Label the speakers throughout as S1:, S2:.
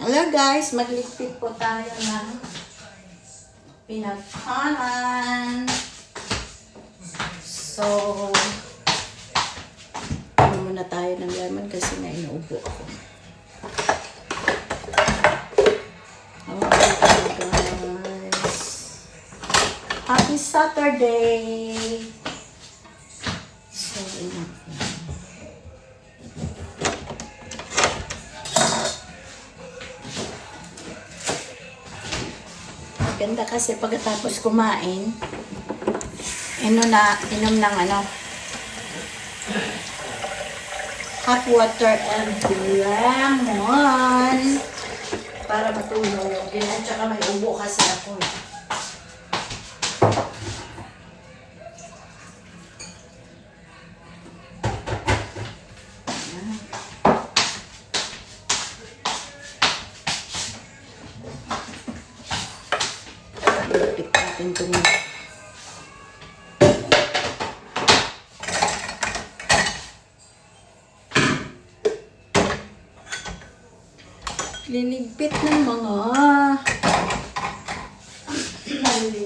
S1: Hello guys, magligpit po tayo ng pinagkanan. So, ano muna tayo ng lemon kasi na inuubo ako. Okay guys. Happy Saturday! So, ayun. Ganda kasi pagkatapos kumain, ino na, inom ng ano, hot water and lemon para matulog ganyan. Tsaka may ubo kasi ako eh. Liligpit ng mga ano.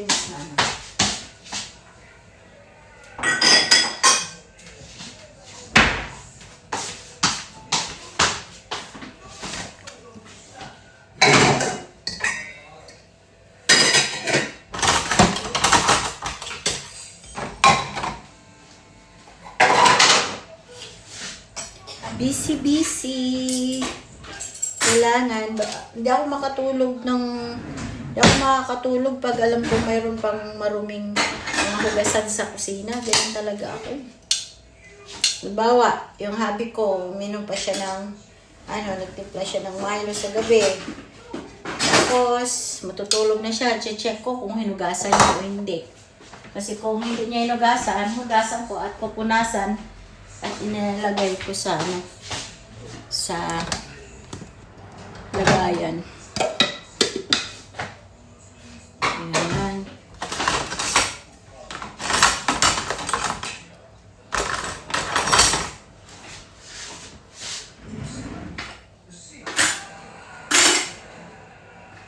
S1: Busy, busy. Kailangan, hindi ako makatulog ng, hindi ako makakatulog pag alam ko mayroon pang maruming mga hugasan sa kusina. Ganyan talaga ako. Halimbawa, yung hubby ko, uminom pa siya ng, ano, nagtimpla siya ng Milo sa gabi. Tapos, matutulog na siya. Che-check ko kung hinugasan niya o hindi. Kasi kung hindi niya hinugasan, hugasan ko at pupunasan at inilagay ko sa, ano, sa lagayan. Ayan.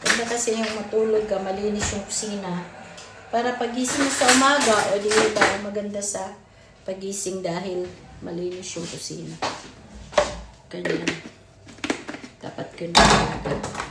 S1: Ganda kasi yung matulog ka, malinis yung kusina. Para pagising sa umaga, o di ba, maganda sa pagising dahil malinis yung kusina. Ganyan. que no.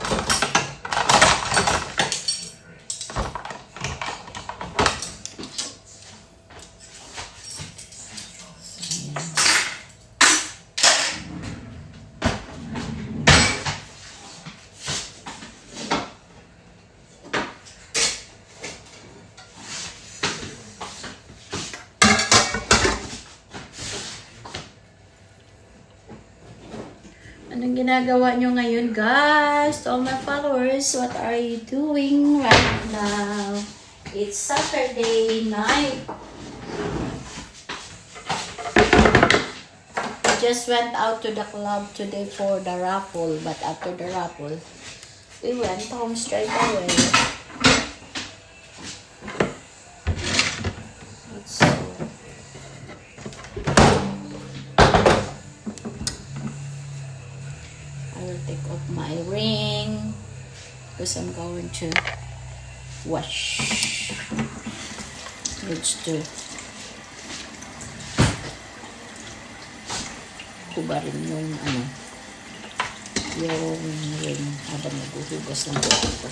S1: Anong ginagawa nyo ngayon, guys? To all my followers, what are you doing right now? It's Saturday night. We just went out to the club today for the raffle, but after the raffle, we went home straight away. Let's see. Off my ring because I'm going to wash. Needs to kubarin yung ano yung ring habang naghuhugas ng plato.